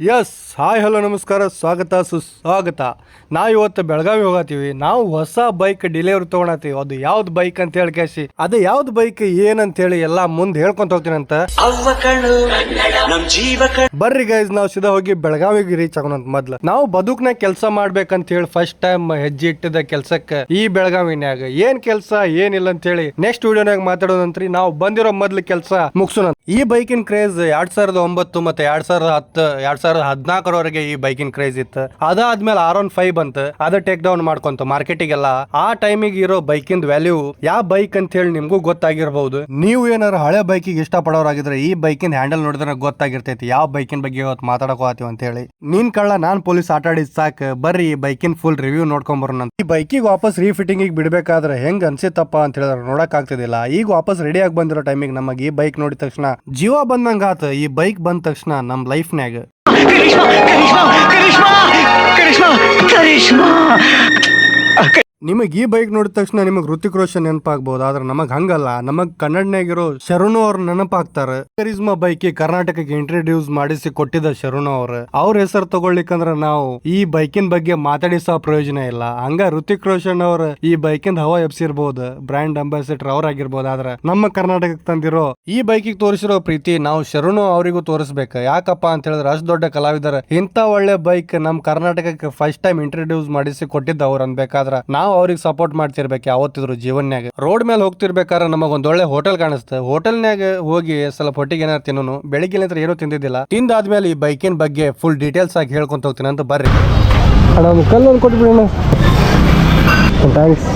Yes hi hello ನಮಸ್ಕಾರ ಸ್ವಾಗತ ಸುಸ್ವಾಗತ. ನಾವು ಇವತ್ತು ಬೆಳಗಾವಿ ಹೋಗತ್ತೀವಿ. ನಾವು ಹೊಸ ಬೈಕ್ ಡೆಲಿವರಿ ತೊಗೊಳತ್ತೀವಿ. ಅದು ಯಾವ್ದು ಬೈಕ್ ಅಂತ ಹೇಳಿ ಕೇಸಿ ಅದು ಯಾವ್ದು ಬೈಕ್ ಏನಂತ ಹೇಳಿ ಎಲ್ಲ ಮುಂದೆ ಹೇಳ್ಕೊಂತ ಹೋಗ್ತೀನಂತ ಬರ್ರಿ ಗೈಸ್ ನಾವು ಸೀದಾ ಹೋಗಿ ಬೆಳಗಾವಿಗೆ ರೀಚ್ ಆಗೋಣಂತ ಮೊದ್ಲು. ನಾವು ಬದುಕ್ನ ಕೆಲಸ ಮಾಡ್ಬೇಕಂತ ಹೇಳಿ ಫಸ್ಟ್ ಟೈಮ್ ಹೆಜ್ಜೆ ಇಟ್ಟಿದ ಕೆಲ್ಸಕ್ಕೆ ಈ ಬೆಳಗಾವಿನ್ಯಾಗ. ಏನ್ ಕೆಲಸ ಏನಿಲ್ಲ ಅಂತ ಹೇಳಿ ನೆಕ್ಸ್ಟ್ ವಿಡಿಯೋನಾಗ ಮಾತಾಡೋದಂತ್ರಿ. ನಾವು ಬಂದಿರೋ ಮೊದ್ಲು ಕೆಲಸ ಮುಗಿಸೋಣ ಈ ಬೈಕಿನ ಕ್ರೇಜ್ ಎರಡ್ ಸಾವಿರದ ಒಂಬತ್ತು ಮತ್ತೆ ಎರಡ್ ಸಾವಿರದ ಹತ್ತು ಎರಡ್ ಸಾವಿರದ ಹದಿನಾಲ್ಕರವರೆಗೆ ಈ ಬೈಕಿನ ಕ್ರೇಜ್ ಇತ್ತು. ಅದಾದ್ಮೇಲೆ ಆರ್ ಒನ್ ಫೈವ್ ಬಂತು. ಅದ ಟೇಕ್ ಡೌನ್ ಮಾಡ್ಕೊಂತ ಮಾರ್ಕೆಟಿಗೆಲ್ಲ. ಆ ಟೈಮಿಗೆ ಇರೋ ಬೈಕಿಂದ ವ್ಯಾಲ್ಯೂ ಯಾವ ಬೈಕ್ ಅಂತ ಹೇಳಿ ನಿಮ್ಗೂ ಗೊತ್ತಾಗಿರ್ಬಹುದು ನೀವು ಏನಾರ ಹಳೆ ಬೈಕಿಗೆ ಇಷ್ಟ ಪಡೋರಾಗಿದ್ರೆ ಈ ಬೈಕಿನ ಹ್ಯಾಂಡಲ್ ನೋಡಿದ್ರೆ ಗೊತ್ತಾಗಿರ್ತೈತಿ. ಯಾವ ಬೈಕಿನ ಬಗ್ಗೆ ಇವತ್ತು ಮಾತಾಡಕೋತೀವಿ ಅಂತ ಹೇಳಿ ನೀನ್ ಕಳ್ಳ ನಾನ್ ಪೊಲೀಸ್ ಆಟ ಆಡಿದ್ ಸಾಕ್. ಬರ್ರಿ ಈ ಬೈಕಿನ ಫುಲ್ ರಿವ್ಯೂ ನೋಡ್ಕೊಂಡ್ ಬರೋಣ ಈ ಬೈಕಿಗೆ ವಾಪಸ್ ರೀಫಿಟ್ಟಿಂಗ್ ಬಿಡ್ಬೇಕಾದ್ರೆ ಹೆಂಗ್ ಅನ್ಸಿತ್ತಪ್ಪ ಅಂತ ಹೇಳಿದ್ರೆ ನೋಡಕ್ ಆಗ್ತಿದಿಲ್ಲ ಈಗ ವಾಪಸ್ ರೆಡಿ ಆಗಿ ಬಂದಿರೋ ಟೈಮಿಗೆ ನಮಗೆ ಈ ಬೈಕ್ ನೋಡಿದ ತಕ್ಷಣ ಜೀವ ಬಂದಂಗ ಆತ. ಈ ಬೈಕ್ ಬಂದ ತಕ್ಷಣ ನಮ್ ಲೈಫ್ನ್ಯಾಗ करिश्मा करिश्मा करिश्मा करिश्मा करिश्मा। ನಿಮಗೆ ಈ ಬೈಕ್ ನೋಡಿದ ತಕ್ಷಣ ನಿಮಗೆ ಋತಿಕ್ ರೋಷನ್ ನೆನಪಾಗ್ಬೋದು. ಆದ್ರೆ ನಮಗ್ ಹಂಗಲ್ಲ. ನಮಗ್ ಕನ್ನಡನಾಗಿರೋ ಶರಣು ಅವ್ರ ನೆನಪಾಗ್ತಾರ. ಕರಿಸ್ಮಾ ಬೈಕ್ ಕರ್ನಾಟಕಕ್ಕೆ ಇಂಟ್ರೊಡ್ಯೂಸ್ ಮಾಡಿಸಿ ಕೊಟ್ಟಿದ್ದ ಶರಣು ಅವ್ರ. ಅವ್ರ ಹೆಸರು ತಗೊಳ್ಲಿಕ್ಕಂದ್ರ ನಾವು ಈ ಬೈಕಿನ ಬಗ್ಗೆ ಮಾತಾಡಿಸೋ ಪ್ರಯೋಜನ ಇಲ್ಲ. ಹಂಗ ಋತಿಕ್ ರೋಷನ್ ಅವ್ರ ಈ ಬೈಕಿಂದ ಹವಾ ಎಬ್ಸಿರ್ಬೋದು. Brand ambassador ಅವ್ರಾಗಿರ್ಬೋದು. ಆದ್ರೆ ನಮ್ಮ ಕರ್ನಾಟಕಕ್ಕೆ ತಂದಿರೋ ಈ ಬೈಕಿಗೆ ತೋರಿಸಿರೋ ಪ್ರೀತಿ ನಾವು ಶರಣು ಅವರಿಗೂ ತೋರಿಸ್ಬೇಕು. ಯಾಕಪ್ಪ ಅಂತ ಹೇಳಿದ್ರೆ ಅಷ್ಟು ದೊಡ್ಡ ಕಲಾವಿದರ ಇಂಥ ಒಳ್ಳೆ ಬೈಕ್ ನಮ್ ಕರ್ನಾಟಕಕ್ಕೆ ಫಸ್ಟ್ ಟೈಮ್ ಇಂಟ್ರೊಡ್ಯೂಸ್ ಮಾಡಿಸಿ ಕೊಟ್ಟಿದ್ದ ಅವ್ರು ಅನ್ಬೇಕಾದ್ರ ನಾವು ಅವ್ರಿಗೆ ಸಪೋರ್ಟ್ ಮಾಡ್ತಿರ್ಬೇಕು, ಯಾವತ್ತಿದ್ರು ಜೀವನ್ಯಾಗ. ರೋಡ್ ಮೇಲೆ ಹೋಗ್ತಿರ್ಬೇಕಾದ್ರೆ ನಮಗೊಂದ್ ಒಳ್ಳೆ ಹೋಟೆಲ್ ಕಾಣಿಸ್ತದೆ ಹೋಟೆಲ್ನಾಗ ಹೋಗಿ ಸ್ವಲ್ಪ ಹೊಟ್ಟಿಗೆ ಏನಾರು ತಿನ್ನೋನು. ಬೆಳಿಗ್ಗೆ ನಂತರ ಏನೂ ತಿಂದಿದ್ದಿಲ್ಲ. ತಿಂದಾದ್ಮೇಲೆ ಈ ಬೈಕಿನ ಬಗ್ಗೆ ಫುಲ್ ಡೀಟೇಲ್ಸ್ ಆಗಿ ಹೇಳ್ಕೊಂತ ಹೋಗ್ತೀನಿ ಅಂತ ಬರ್ರಿ. ಕಲ್ಲೊಂದು ಕೊಟ್ಬಿಡಿ ಥ್ಯಾಂಕ್ಸ್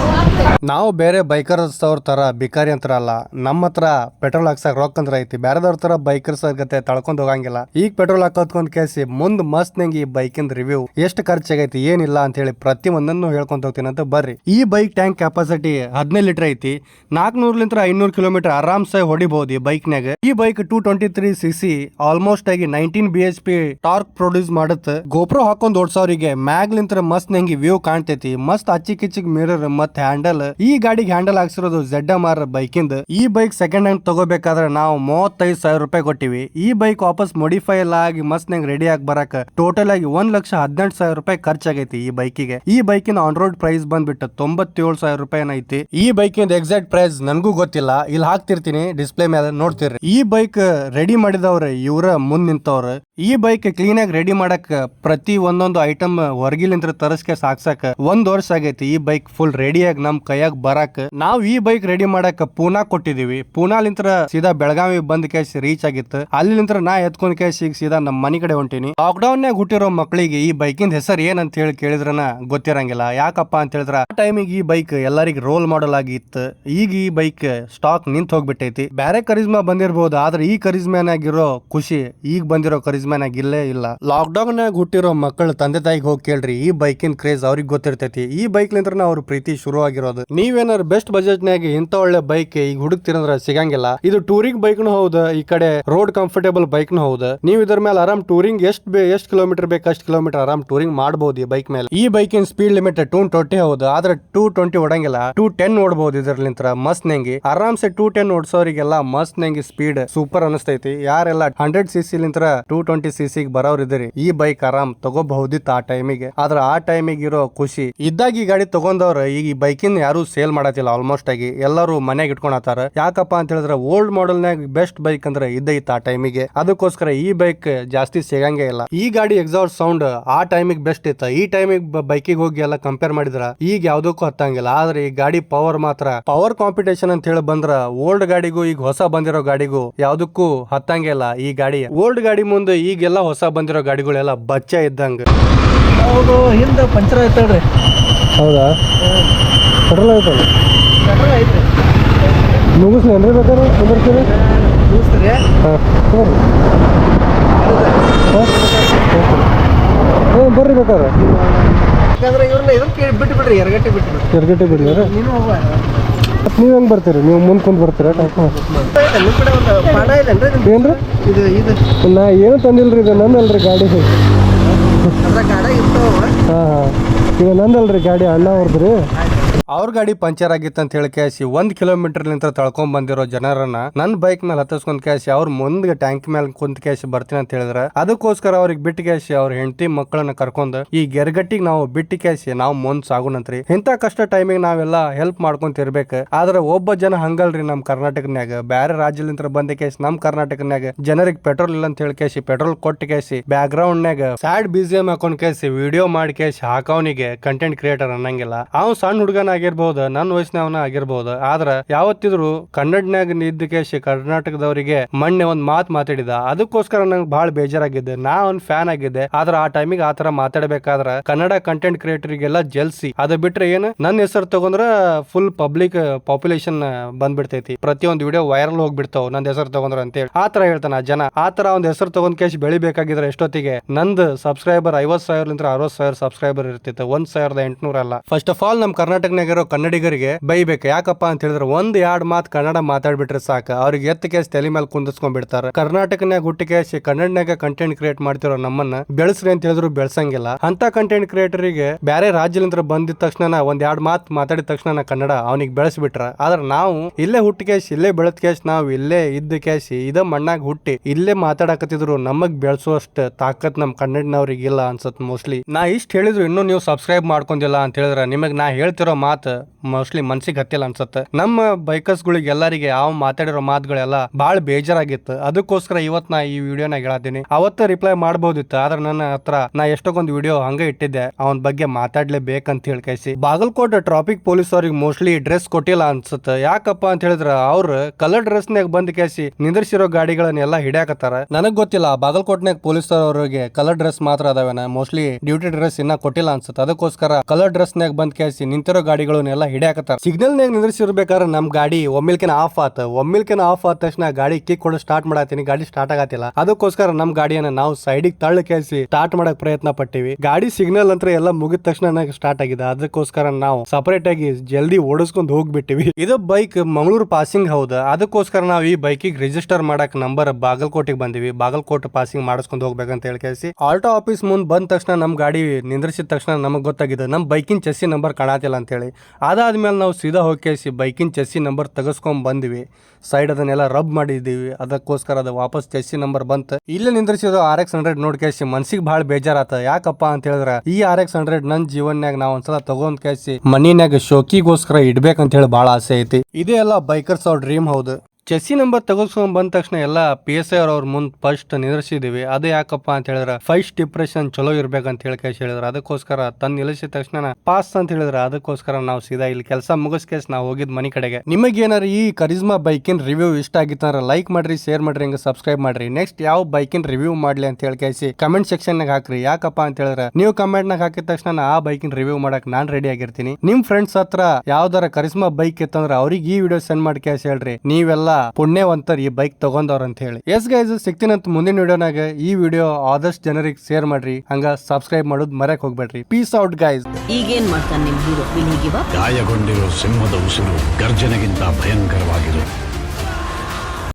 ನಾವು ಬೇರೆ ಬೈಕರ್ಸ್ ಅವ್ರ ತರ ಬಿಕಾರಿ ಅಂತರ ಅಲ್ಲ ನಮ್ಮ ಹತ್ರ ಪೆಟ್ರೋಲ್ ಹಾಕ್ಸಕ್ ರೊಕ್ಕ ಅಂದ್ರ ಐತಿ. ಬೇರೆದವ್ರ ತರ ಬೈಕರ್ಸ್ ಗತೆ ತಳ್ಕೊಂಡ್ ಹೋಗಂಗಿಲ್ಲ. ಈಗ ಪೆಟ್ರೋಲ್ ಹಾಕೋದ್ಕೊಂಡ್ ಕೇಸಿ ಮುಂದ್ ಮಸ್ತ್ ನಂಗೆ ಈ ಬೈಕಿಂದ ರಿವ್ಯೂ ಎಷ್ಟು ಖರ್ಚಾಗೈತಿ ಏನಿಲ್ಲ ಅಂತ ಹೇಳಿ ಪ್ರತಿ ಒಂದನ್ನು ಹೇಳ್ಕೊಂತ ಹೋಗ್ತೀನಿ ಅಂತ ಬರ್ರಿ. ಈ ಬೈಕ್ ಟ್ಯಾಂಕ್ ಕೆಪಾಸಿಟಿ ಹದಿನೈದು ಲೀಟರ್ ಐತಿ. ನಾಲ್ಕನೂರ್ಲಿಂತ್ರ ಐನೂರು ಕಿಲೋಮೀಟರ್ ಆರಾಮ್ಸೆ ಹೊಡಿಬಹುದು ಈ ಬೈಕ್ನಾಗ ಈ bike two twenty three C C almost ಆಗಿ nineteen B H P torque produce ಮಾಡುತ್ತೆ. ಗೋಪ್ರೋ ಹಾಕೊಂಡ್ ಓಡ್ಸೋರಿಗೆ ಮ್ಯಾಗ್ಲಿಂತ್ರ ಮಸ್ತ್ ನಂಗೆ ವ್ಯೂ ಕಾಣ್ತೈತಿ. ಮಸ್ತ್ ಅಚ್ಚಿ ಕಿಚ್ಚಿಗೆ ಮಿರರ್ ಮತ್ತೆ ಹ್ಯಾಂಡಲ್ ಈ ಗಾಡಿಗೆ ಹ್ಯಾಂಡಲ್ ಹಾಕ್ಸಿರೋದು ಜೆಡ್ ಎಂ ಆರ್ ಬೈಕಿಂದ ಈ ಬೈಕ್ ಸೆಕೆಂಡ್ ಹ್ಯಾಂಡ್ ತಗೋಬೇಕಾದ್ರೆ ನಾವು ಮೂವತ್ತೈದು ಸಾವಿರ ರೂಪಾಯಿ ಕೊಟ್ಟಿವಿ. ಈ ಬೈಕ್ ವಾಪಸ್ ಮೋಡಿಫೈ ಎಲ್ಲ ಆಗಿ ಮಸ್ತ್ ನಂಗೆ ರೆಡಿ ಆಗಿ ಬರಕ ಟೋಟಲ್ ಆಗಿ ಒಂದ್ ಲಕ್ಷ ಹದಿನೆಂಟು ಸಾವಿರ ರೂಪಾಯಿ ಖರ್ಚಾಗೈತಿ ಈ ಬೈಕಿಗೆ ಈ ಬೈಕಿನ ಆನ್ ರೋಡ್ ಪ್ರೈಸ್ ಬಂದ್ಬಿಟ್ಟು ತೊಂಬತ್ತೇಳು ಸಾವಿರ ರೂಪಾಯಿ ಐತಿ. ಈ ಬೈಕಿಂದ ಎಕ್ಸಾಕ್ಟ್ ಪ್ರೈಸ್ ನನಗೂ ಗೊತ್ತಿಲ್ಲ. ಇಲ್ಲಿ ಹಾಕ್ತಿರ್ತೀನಿ ಡಿಸ್ಪ್ಲೇ ಮೇಲೆ ನೋಡ್ತಿರ್ರಿ. ಈ ಬೈಕ್ ರೆಡಿ ಮಾಡಿದವ್ರ ಇವ್ರ ಮುಂದ್ ನಿಂತವ್ರ. ಈ ಬೈಕ್ ಕ್ಲೀನ್ ಆಗಿ ರೆಡಿ ಮಾಡಕ್ ಪ್ರತಿ ಒಂದೊಂದು ಐಟಮ್ ಹೊರಗಿಲಿಂತ್ರ ತರಸ್ಕೆ ಸಾಕ್ಸಕ್ ಒಂದ್ ವರ್ಷ ಆಗೈತಿ ಈ ಬೈಕ್ ಫುಲ್ ರೆಡಿ ಆಗಿ ನಮ್ ಕೈಯಾಗ ಬರಾಕ್ ನಾವ್ ಈ ಬೈಕ್ ರೆಡಿ ಮಾಡಕ್ ಪೂನಾ ಕೊಟ್ಟಿದೀವಿ. ಪೂನಾಲಿಂತ್ರ ಸೀದಾ ಬೆಳಗಾವಿ ಬಂದ್ ಕ್ಯಾಶ್ ರೀಚ್ ಆಗಿತ್ತು. ಅಲ್ಲಿಂತ್ರ ನಾ ಎತ್ಕೊಂಡ್ ಕ್ಯಾಶ್ ಈಗ ಸೀದಾ ನಮ್ ಮನಿ ಕಡೆ ಹೊಂಟೀನಿ. ಲಾಕ್ಡೌನ್ ನಾಗ ಹುಟ್ಟಿರೋ ಮಕ್ಕಳಿಗೆ ಈ ಬೈಕಿಂದ ಹೆಸರು ಅಂತ ಹೇಳಿ ಕೇಳಿದ್ರನ ಗೊತ್ತಿರಂಗಿಲ್ಲ. ಯಾಕಪ್ಪ ಅಂತ ಹೇಳಿದ್ರ, ಆ ಟೈಮಿಗೆ ಈ ಬೈಕ್ ಎಲ್ಲರಿಗೂ ರೋಲ್ ಮಾಡಲ್ ಆಗಿತ್ತು. ಈಗ ಈ ಬೈಕ್ ಸ್ಟಾಕ್ ನಿಂತ ಹೋಗ್ಬಿಟ್ಟೈತಿ. ಬ್ಯಾರೆ ಕರಿಜ್ಮಾ ಬಂದಿರಬಹುದು ಆದ್ರೆ ಈ ಕರಿಸ್ಮಾನಾಗಿರೋ ಖುಷಿ ಈಗ ಬಂದಿರೋ ಕರಿಜ್ಮ್ಯಾನಾಗ ಇಲ್ಲೇ ಇಲ್ಲ. ಲಾಕ್ಡೌನ್ ನಾಗ ಹುಟ್ಟಿರೋ ಮಕ್ಕಳು ತಂದೆ ತಾಯಿಗೆ ಹೋಗಿ ಕೇಳ್ರಿ, ಈ ಬೈಕಿನ ಕ್ರೇಜ್ ಅವ್ರಿಗೆ ಗೊತ್ತಿರ್ತೈತಿ. ಈ ಬೈಕ್ ಲಿಂತ್ರ ಅವ್ರ ಪ್ರೀತಿ ಶುರು ಆಗಿರೋದು. ನೀವೇನಾರು ಬೆಸ್ಟ್ ಬಜೆಟ್ ನಾಗ ಇಂತ ಒಳ್ಳೆ ಬೈಕ್ ಈಗ ಹುಡುಕ್ತಿರಂದ್ರ ಸಿಗಂಗಿಲ್ಲ. ಇದು ಟೂರಿಂಗ್ ಬೈಕ್ನು ಹೌದು, ಈ ಕಡೆ ರೋಡ್ ಕಂಫರ್ಟೇಬಲ್ ಬೈಕ್ನು ಹೌದು. ನೀವು ಇದ್ರ ಮೇಲೆ ಆರಾಮ್ ಟೂರಿಂಗ್ ಎಷ್ಟ್ ಎಷ್ಟು ಕಿಲೋಮೀಟರ್ ಬೇಕು ಅಷ್ಟು ಕಿಲೋಮೀಟರ್ ಆರಾಮ್ ಟೂರಿಂಗ್ ಮಾಡಬಹುದು ಈ ಬೈಕ್ ಮೇಲೆ. ಈ ಬೈಕಿನ ಸ್ಪೀಡ್ ಲಿಮಿಟ್ ಟೂ ಟ್ವೆಂಟಿ ಹೌದು, ಆದ್ರೆ ಟೂ ಟ್ವೆಂಟಿ ಓಡಂಗಿಲ್ಲ. ಟೂ ಟೆನ್ ನೋಡಬಹುದು ಇದ್ರಲಿಂತ್ರ ಮಸ್ತ್ ನಂಗಿ ಆರಾಮ್ಸೆ ಟೂ ಟೆನ್ ಓಡಿಸೋರಿಗೆಲ್ಲ ಮಸ್ತ್ ನಂಗಿ ಸ್ಪೀಡ್ ಸೂಪರ್ ಅನಿಸ್ತೈತಿ. ಯಾರೆಲ್ಲ ಹಂಡ್ರೆಡ್ ಸಿ ಸಿ ಲಿಂತ್ರ ಟೂ ಟ್ವೆಂಟಿ ಸಿ ಸಿ ಬರೋರ್ ಇದ್ರಿ ಈ ಬೈಕ್ ಆರಾಮ್ ತಗೋಬಹುದಿತ್ತು ಆ ಟೈಮಿಗೆ ಆದ್ರೆ ಆ ಟೈಮಿಗೆ ಇರೋ ಖುಷಿ. ಇದ್ದಾಗ ಈ ಗಾಡಿ ತಗೊಂಡವ್ರ ಈಗ ಈ ಬೈಕಿನ ಯಾರು ಸೇಲ್ ಮಾಡತ್ತಿಲ್ಲ ಆಲ್ಮೋಸ್ಟ್ ಆಗಿ. ಎಲ್ಲರೂ ಮನೆಗೆ ಇಟ್ಕೊಳತಾರ ಯಾಕಪ್ಪ ಅಂತ ಹೇಳಿದ್ರೆ ಓಲ್ಡ್ ಮಾಡೆಲ್ ನಾಗ ಬೆಸ್ಟ್ ಬೈಕ್ ಅಂದ್ರೆ ಇದ್ದೈತಿ ಆ ಟೈಮಿಗೆ ಅದಕ್ಕೋಸ್ಕರ ಈ ಬೈಕ್ ಜಾಸ್ತಿ ಸಿಗಂಗೆ ಇಲ್ಲ. ಈ ಗಾಡಿ ಎಕ್ಸಾಸ್ಟ್ ಸೌಂಡ್ ಆ ಟೈಮಿಗೆ ಬೆಸ್ಟ್ ಇತ್ತು. ಈ ಟೈಮಿಗೆ ಬೈಕಿಗೆ ಹೋಗಿ ಎಲ್ಲ ಕಂಪೇರ್ ಮಾಡಿದ್ರ ಈಗ ಯಾವ್ದಕ್ಕೂ ಹತ್ತಂಗಿಲ್ಲ. ಆದ್ರೆ ಈ ಗಾಡಿ ಪವರ್ ಮಾತ್ರ. ಪವರ್ ಕಾಂಪಿಟೇಷನ್ ಅಂತ ಹೇಳಿ ಬಂದ್ರ ಓಲ್ಡ್ ಗಾಡಿಗೂ ಈಗ ಹೊಸ ಬಂದಿರೋ ಗಾಡಿಗೂ ಯಾವ್ದಕ್ಕೂ ಹತ್ತಂಗೆ ಇಲ್ಲ ಈ ಗಾಡಿ. ಓಲ್ಡ್ ಗಾಡಿ ಮುಂದೆ ಈಗೆಲ್ಲ ಹೊಸ ಬಂದಿರೋ ಗಾಡಿಗಳೆಲ್ಲ ಬಚ್ಚ ಇದ್ದಂಗ. ಹೌದು ಹಿಂದೆ ಪಂಚರ್ ಆಯ್ತಲ್ರಿ ಹೌದಾ? ಪೆಟ್ರೋಲ್ ಐತೆ ಪೆಟ್ರೋಲ್ ಐತ್ರಿ. ಮುಗಿಸ್ಲಿ ಅಂದ್ರೆ ಬೇಕಾದ್ರೆ? ಕುಂದಿರ್ತೀರಿ ದೂಸ್ತ್ರಿ ಹಾಂ. ಬರ್ರಿ ಬೇಕಾದ್ರೆ. ಯಾಕಂದ್ರೆ ಇವ್ರನ್ನ ಇದನ್ನ ಕೇಳಿ ಬಿಟ್ಟು ಬಿಡ್ರಿ ಎರಗಟ್ಟಿ ಬಿಟ್ಟು ಬಿಡ್ರಿ ಎರ್ಗಟ್ಟಿ ಬಿಡಿದಾರೆ ನೀನು ಹೋಗುವ. ನೀವು ಹೆಂಗೆ ಬರ್ತೀರಿ? ನೀವು ಮುಂದೆ ಬರ್ತೀರಾ? ಟ್ಯಾಕ್ಸ್ ನಿಮ್ಮ ಕಡೆ ಒಂದು ಪಾಡ ಇಲ್ಲನ್ರಿ? ಏನ್ರಿ? ಇದು ಇದು. ನಾ ಏನು ತಂದಿಲ್ರಿ ಇದು? ನಂದಲ್ರಿ ಗಾಡಿ. ಹಾಂ ಗಾಡ ಇರ್ತಾವ ಹಾಂ ಇದು ನಂದಲ್ರಿ ಗಾಡಿ ಅಣ್ಣ ಅವ್ರದ್ರಿ. ಅವ್ರ ಗಾಡಿ ಪಂಚರ್ ಆಗಿತ್ತು ಅಂತ ಹೇಳಿ ಕ್ಯಾಸಿ ಒಂದ್ ಕಿಲೋಮೀಟರ್ ನಿಂತ ತಳ್ಕೊಂಡ್ ಬಂದಿರೋ ಜನರನ್ನ ನನ್ ಬೈಕ್ ಮೇಲೆ ಹತ್ತಿಸ್ಕೊಂಡ್ ಕ್ಯಾಸಿ ಅವ್ರ ಮುಂದೆ ಟ್ಯಾಂಕ್ ಮೇಲೆ ಕುಂತ ಕ್ಯಾಸಿ ಬರ್ತೀನಿ ಅಂತ ಹೇಳಿದ್ರೆ ಅದಕ್ಕೋಸ್ಕರ ಅವ್ರಿಗೆ ಬಿಟ್ಟು ಕ್ಯಾಸಿ ಅವ್ರ ಹೆಂಡತಿ ಮಕ್ಕಳನ್ನ ಕರ್ಕೊಂಡ್ ಈ ಗೆರ್ಗಟ್ಟಿಗೆ ನಾವು ಬಿಟ್ಟು ಕ್ಯಾಸಿ ನಾವು ಮುಂದ್ ಸಾಗುಣಂತ್ರಿ ಇಂಥ ಕಷ್ಟ ಟೈಮಿಗೆ ನಾವೆಲ್ಲ ಹೆಲ್ಪ್ ಮಾಡ್ಕೊಂತ ಇರ್ಬೇಕು ಆದ್ರೆ ಒಬ್ಬ ಜನ ಹಂಗಲ್ರಿ ನಮ್ ಕರ್ನಾಟಕನ್ಯಾಗ ಬೇರೆ ರಾಜ್ಯಲಿಂತ್ರ ಬಂದ ಕೇಸ್ ನಮ್ ಕರ್ನಾಟಕನ್ಯಾಗ ಜನರಿಗೆ ಪೆಟ್ರೋಲ್ ಇಲ್ಲ ಅಂತ ಹೇಳಿ ಕೇಸಿ ಪೆಟ್ರೋಲ್ ಕೊಟ್ಟು ಕೇಸಿ ಬ್ಯಾಕ್ ಗ್ರೌಂಡ್ ನಾಗ ಸ್ಯಾಡ್ ಬಿಜಿಎಂ ಹಾಕೊಂಡ್ ಕೇಸಿ ವಿಡಿಯೋ ಮಾಡಿ ಕೇಸಿ ಹಾಕೋನಿಗೆ ಕಂಟೆಂಟ್ ಕ್ರಿಯೇಟರ್ ಅನ್ನಂಗಿಲ್ಲ ಅವ್ ಸಣ್ಣ ಹುಡುಗನ ಆಗಿರ್ಬಹುದು ನನ್ನ ವಯಸ್ಸಿನವನ ಆಗಿರ್ಬಹುದು ಆದ್ರ ಯಾವತ್ತಿದ್ರು ಕನ್ನಡನಾಗ ನಿದ್ದ ಕೇಸಿ ಕರ್ನಾಟಕದವರಿಗೆ ಮಣ್ಣೆ ಒಂದ್ ಮಾತ್ ಮಾತಾಡಿದ, ಅದಕ್ಕೋಸ್ಕರ ನಂಗೆ ಬಹಳ ಬೇಜಾರಾಗಿದ್ದೆ ನಾ ಒಂದ್ ಫ್ಯಾನ್ ಆಗಿದ್ದೆ, ಆದ್ರ ಆ ಟೈಮಿಗೆ ತರ ಮಾತಾಡ್ಬೇಕಾದ್ರ ಕನ್ನಡ ಕಂಟೆಂಟ್ ಕ್ರಿಯೇಟರ್ ಕ್ರಿಯೇಟರ್ಗೆಲ್ಲ ಜಲ್ಸಿ, ಅದ ಬಿಟ್ರೆ ಏನು ನನ್ನ ಹೆಸರು ತಗೊಂಡ್ರ ಫುಲ್ ಪಬ್ಲಿಕ್ ಪಾಪ್ಯುಲೇಷನ್ ಬಂದ್ಬಿಡ್ತೈತಿ, ಪ್ರತಿಯೊಂದು ವಿಡಿಯೋ ವೈರಲ್ ಹೋಗ್ಬಿಡ್ತಾವ್, ನಂದ್ ಹೆಸರು ತಗೊಂಡ್ರ ಅಂತೇಳಿ ಆತರ ಹೇಳ್ತಾನ ಜನ ಆತರ ಒಂದ್ ಹೆಸರು ತಗೊಂಡ್ ಕೇಶ್ ಬೆಳಿಬೇಕಾಗಿದ್ರೆ ಎಷ್ಟೊತ್ತಿಗೆ, ನಂದ್ ಸಬ್ಸ್ಕ್ರೈಬರ್ ಐವತ್ ಸಾವಿರಲಿಂದ ಅರವತ್ ಸಾವಿರ ಸಬ್ಸ್ಕ್ರೈಬರ್ ಇರ್ತಿತ್ತು, ಒಂದ್ ಸಾವಿರದ ಎಂಟುನೂರ ಅಲ್ಲ ಫಸ್ಟ್ ಆಫ್ ಆಲ್ ನಮ್ ಕರ್ನಾಟಕನಾಗ ಇರೋ ಕನ್ನಡಿಗರಿಗೆ ಬೈಬೇಕು. ಯಾಕಪ್ಪ ಅಂತ ಹೇಳಿದ್ರೆ ಒಂದ್ ಎರಡ್ ಮಾತ್ ಕನ್ನಡ ಮಾತಾಡ್ಬಿಟ್ರೆ ಸಾಕ. ಅವ್ರಿಗೆ ಎತ್ತ ಕೇಸ್ ತಲೆ ಮೇಲೆ ಕುಂದಿಸ್ಕೊಂಡ್ಬಿಡ್ತಾರೆ. ಕರ್ನಾಟಕನಾಗ ಹುಟ್ಟಿ ಕೇಸಿ ಕನ್ನಡನಾಗ ಕಂಟೆಂಟ್ ಕ್ರಿಯೇಟ್ ಮಾಡ್ತಿರೋ ನಮ್ಮನ್ನ ಬೆಳೆಸ್ರಿ ಅಂತ ಹೇಳಿದ್ರು ಬೆಳಸಂಗಿಲ್ಲ. ಅಂತ ಕಂಟೆಂಟ್ ಕ್ರಿಯೇಟರಿಗೆ ಬೇರೆ ರಾಜ್ಯಲಿಂದ ಬಂದಿದ ತಕ್ಷಣ ಒಂದ್ ಎರಡ್ ಮಾತ್ ಮಾತಾಡಿದ ತಕ್ಷಣ ಕನ್ನಡ ಅವನಿಗೆ ಬೆಳೆಸ್ಬಿಟ್ರ. ಆದ್ರೆ ನಾವು ಇಲ್ಲೇ ಹುಟ್ಟಿ ಕೇಸ್, ಇಲ್ಲೇ ಬೆಳೆದ ಕೇಸ್, ನಾವು ಇಲ್ಲೇ ಇದ್ದ ಕೇಸಿ, ಇದ ಮಣ್ಣಾಗ ಹುಟ್ಟಿ ಇಲ್ಲೇ ಮಾತಾಡಕತ್ತಿದ್ರು ನಮಗ್ ಬೆಳೆಸುವಷ್ಟು ತಾಕತ್ ನಮ್ ಕನ್ನಡನವ್ರಿಗೆ ಇಲ್ಲ ಅನ್ಸತ್ ಮೋಸ್ಟ್ಲಿ. ನಾ ಇಷ್ಟ ಹೇಳಿದ್ರು ಇನ್ನೂ ನೀವು ಸಬ್ಸ್ಕ್ರೈಬ್ ಮಾಡ್ಕೊಂಡಿಲ್ಲ ಅಂತ ಹೇಳಿದ್ರೆ ನಿಮಗ್ ನಾ ಹೇಳ್ತಿರೋ ಮಾತು பார்த்து ಮೋಸ್ಟ್ಲಿ ಮನ್ಸಿಗೆ ಹತ್ತಿಲ್ಲ ಅನ್ಸತ್ತೆ. ನಮ್ಮ ಬೈಕರ್ಸ್ ಗಳಿಗೆ ಎಲ್ಲರಿಗೆ ಯಾವ ಮಾತಾಡಿರೋ ಮಾತುಗಳೆಲ್ಲ ಬಹಳ ಬೇಜಾರಾಗಿತ್ತು. ಅದಕ್ಕೋಸ್ಕರ ಇವತ್ ನಾ ಈ ವಿಡಿಯೋನ ಹೇಳತ್ತೀನಿ ಅವತ್ತ ರಿಪ್ಲೈ ಮಾಡಬಹುದಿತ್ತು ಆದ್ರೆ ನನ್ನ ಹತ್ರ ನಾ ಎಷ್ಟೊಂದು ವಿಡಿಯೋ ಹಂಗ ಇಟ್ಟಿದ್ದೆ, ಅವನ ಬಗ್ಗೆ ಮಾತಾಡ್ಲೇಬೇಕಂತ ಹೇಳಿ ಕೈಸಿ ಬಾಗಲಕೋಟೆ ಟ್ರಾಫಿಕ್ ಪೊಲೀಸ್ ಅವ್ರಿಗೆ ಮೋಸ್ಟ್ಲಿ ಡ್ರೆಸ್ ಕೊಟ್ಟಿಲ್ಲ ಅನ್ಸುತ್ತೆ. ಯಾಕಪ್ಪ ಅಂತ ಹೇಳಿದ್ರ ಅವ್ರು ಕಲರ್ ಡ್ರೆಸ್ ನಾಗ ಬಂದ್ ಕೇಸಿ ನಿಂದ್ರಿಸಿರೋ ಗಾಡಿಗಳನ್ನೆಲ್ಲ ಹಿಡಿಯಾಕತ್ತಾರ. ನನಗ್ ಗೊತ್ತಿಲ್ಲ ಬಾಗಲಕೋಟ್ನಾಗ ಪೊಲೀಸ್ ಅವರಿಗೆ ಕಲರ್ ಡ್ರೆಸ್ ಮಾತ್ರ ಅದಾವೆ ಮೋಸ್ಟ್ಲಿ ಡ್ಯೂಟಿ ಡ್ರೆಸ್ ಇನ್ನ ಕೊಟ್ಟಿಲ್ಲ ಅನ್ಸುತ್ತೆ. ಅದಕ್ಕೋಸ್ಕರ ಕಲರ್ ಡ್ರೆಸ್ ನಾಗ ಬಂದ್ ಕೇಸಿ ನಿಂತಿರೋ ಗಾಡಿಗಳನ್ನೆಲ್ಲ ಹಿಡಿಯಾಕತ್ತಾರ. ಸಿಗ್ನಲ್ ನಾಗ ನಿಂದ್ರಿಸಿರ್ಬೇಕಾದ್ರೆ ನಮ್ ಗಾಡಿ ಒಮ್ಮಿಲ್ಕಿನ ಆಫ್ ಆತ. ಒಮ್ಮಿಲ್ಕಿನ ಆಫ್ ಆದ ತಕ್ಷಣ ಗಾಡಿ ಕಿಕ್ ಕೊಡೋ ಸ್ಟಾರ್ಟ್ ಮಾಡತ್ತೀನಿ. ಗಾಡಿ ಸ್ಟಾರ್ಟ್ ಆಗತ್ತಿಲ್ಲ. ಅದಕ್ಕೋಸ್ಕರ ನಮ್ ಗಾಡಿಯನ್ನ ನಾವು ಸೈಡಿಗೆ ತಳ್ಳ ಕೇಳಿಸಿ ಸ್ಟಾರ್ಟ್ ಮಾಡಕ್ ಪ್ರಯತ್ನ ಪಟ್ಟಿವಿ. ಗಾಡಿ ಸಿಗ್ನಲ್ ಅಂತ ಎಲ್ಲ ಮುಗಿದ ತಕ್ಷಣ ಸ್ಟಾರ್ಟ್ ಆಗಿದೆ. ಅದಕ್ಕೋಸ್ಕರ ನಾವು ಸಪರೇಟ್ ಆಗಿ ಜಲ್ದಿ ಓಡಿಸ್ಕೊಂಡು ಹೋಗ್ಬಿಟ್ಟಿವಿ. ಇದು ಬೈಕ್ ಮಂಗಳೂರು ಪಾಸಿಂಗ್ ಹೌದು. ಅದಕ್ಕೋಸ್ಕರ ನಾವು ಈ ಬೈಕಿಗೆ ರಿಜಿಸ್ಟರ್ ಮಾಡಕ್ ನಂಬರ್ ಬಾಗಲಕೋಟೆಗೆ ಬಂದಿವಿ. ಬಾಗಲಕೋಟೆ ಪಾಸಿಂಗ್ ಮಾಡಿಸ್ಕೊಂಡು ಹೋಗ್ಬೇಕಂತ ಹೇಳಿ ಕೇಳಿಸಿ. ಆಲ್ಟೋ ಆಫೀಸ್ ಮುಂದ್ ಬಂದ ತಕ್ಷಣ ನಮ್ ಗಾಡಿ ನಿಂದ್ರಿಸಿದ ತಕ್ಷಣ ನಮಗ್ ಗೊತ್ತಾಗಿದೆ. ನಮ್ ಬೈಕಿನ ಚಸ್ಸಿ ನಂಬರ್ ಕಾಣತಿಲ್ಲ ಅಂತ ಹೇಳಿ. ಅದಾದ್ಮೇಲೆ ನಾವು ಸೀದಾ ಹೋಗಿ ಬೈಕಿನ ಚೆಸ್ಸಿ ನಂಬರ್ ತೆಗೆಸ್ಕೊಂಡ್ ಬಂದ್ವಿ. ಸೈಡ್ ಅದನ್ನೆಲ್ಲ ರಬ್ ಮಾಡಿದ್ದೀವಿ. ಅದಕ್ಕೋಸ್ಕರ ಅದು ವಾಪಸ್ ಚೆಸ್ಸಿ ನಂಬರ್ ಬಂತು. ಇಲ್ಲಿ ನಿಂದ್ರಿಸಿದ್ರು ಆರ್ ಎಕ್ಸ್ ಹಂಡ್ರೆಡ್ ನೋಡಿ ಕೇಸಿ ಮನ್ಸಿಗೆ ಭಾಳ ಬೇಜಾರಾತ. ಯಾಕಪ್ಪ ಅಂತ ಹೇಳಿದ್ರೆ ಈ ಆರ್ ಎಕ್ಸ್ ಹಂಡ್ರೆಡ್ ನನ್ ಜೀವನ್ಯಾಗ ನಾವ್ ಒಂದ್ಸಲ ತಗೊಂಡ್ ಕೇಸಿ ಮನಿನಾಗ ಶೋಕಿಗೋಸ್ಕರ ಇಡ್ಬೇಕಂತ ಹೇಳಿ ಭಾಳ ಆಸೆ ಐತಿ. ಇದೇ ಎಲ್ಲ ಬೈಕರ್ಸ್ ಅವ್ರ ಡ್ರೀಮ್ ಹೌದು. ಚೆಸ್ಸಿ ನಂಬರ್ ತಗೋಸ್ಕೊಂಡ್ ಬಂದ ತಕ್ಷಣ ಎಲ್ಲ ಪಿ ಎಸ್ ಐ ಅವ್ರ ಮುಂದ್ ಫಸ್ಟ್ ನಿಂದ್ರಿಸಿದೀವಿ. ಅದು ಯಾಕಪ್ಪ ಅಂತ ಹೇಳಿದ್ರ ಫಸ್ಟ್ ಡಿಪ್ರೆಷನ್ ಚಲೋ ಇರ್ಬೇಕಂತ ಹೇಳಿ ಕೇಸ್ ಹೇಳಿದ್ರ. ಅದಕ್ಕೋಸ್ಕರ ತನ್ನ ನಿಲ್ಲಿಸಿದ ತಕ್ಷಣ ಪಾಸ್ ಅಂತ ಹೇಳಿದ್ರ ಅದಕ್ಕೋಸ್ಕರ ನಾವು ಸೀದಾ ಇಲ್ಲಿ ಕೆಲಸ ಮುಗಿಸ್ಕೇಸ್ ನಾವು ಹೋಗಿದ್ ಮನಿ ಕಡೆಗೆ. ನಿಮಗೆ ಏನಾರ ಈ ಕರಿಸ್ಮಾ ಬೈಕಿನ ರಿವ್ಯೂ ಇಷ್ಟ ಆಗಿತ್ತಂದ್ರೆ ಲೈಕ್ ಮಾಡ್ರಿ ಶೇರ್ ಮಾಡ್ರಿ, ಹಿಂಗ್ ಸಬ್ಸ್ಕ್ರೈಬ್ ಮಾಡ್ರಿ. ನೆಕ್ಸ್ಟ್ ಯಾವ ಬೈಕಿನ ರಿವ್ಯೂ ಮಾಡ್ಲಿ ಅಂತ ಹೇಳಿ ಕೇಸಿ ಕಮೆಂಟ್ ಸೆಕ್ಷನ್ ನಾಗ ಹಾಕ್ರಿ. ಯಾಕಪ್ಪ ಅಂತ ಹೇಳಿದ್ರೆ, ನೀವು ಕಮೆಂಟ್ ನಾಗ ಹಾಕಿದ ತಕ್ಷಣ ನಾ ಆ ಬೈಕಿನ ರಿವ್ಯೂ ಮಾಡಕ್ ನಾನ್ ರೆಡಿ ಆಗಿರ್ತೀನಿ. ನಿಮ್ ಫ್ರೆಂಡ್ಸ್ ಹತ್ರ ಯಾವ್ದಾರ ಕರಿಸ್ಮಾ ಬೈಕ್ ಇತ್ತಂದ್ರೆ ಅವ್ರಿಗೆ ಈ ವಿಡಿಯೋ ಸೆಂಡ್ ಮಾಡಿ ಕೇಸ್ ಹೇಳ್ರಿ. ನೀವೆಲ್ಲ ಪುಣ್ಯವಂತರ್ ಈ ಬೈಕ್ ತಗೊಂಡವ್ರ ಅಂತ ಹೇಳಿ. ಎಸ್ ಗೈಸ್ ಸಿಗ್ತೀನಂತ ಮುಂದಿನ ವಿಡಿಯೋನಾಗ ಈ ವಿಡಿಯೋ ಆದಷ್ಟು ಜನರಿಗೆ ಶೇರ್ ಮಾಡ್ರಿ. ಹಂಗ ಸಬ್ಸ್ಕ್ರೈಬ್ ಮಾಡೋದ್ ಮರ್ಯಾಕ್ ಹೋಗ್ಬೇಡ್ರಿ. ಪೀಸ್ ಔಟ್ ಗೈಸ್ ಈಗೇನ್ ಮಾಡ್ತಾನೆ ಗಾಯಗೊಂಡಿರೋ ಸಿಂಹದ ಉಸಿರು ಗರ್ಜನೆಗಿಂತ ಭಯಂಕರವಾಗಿರು.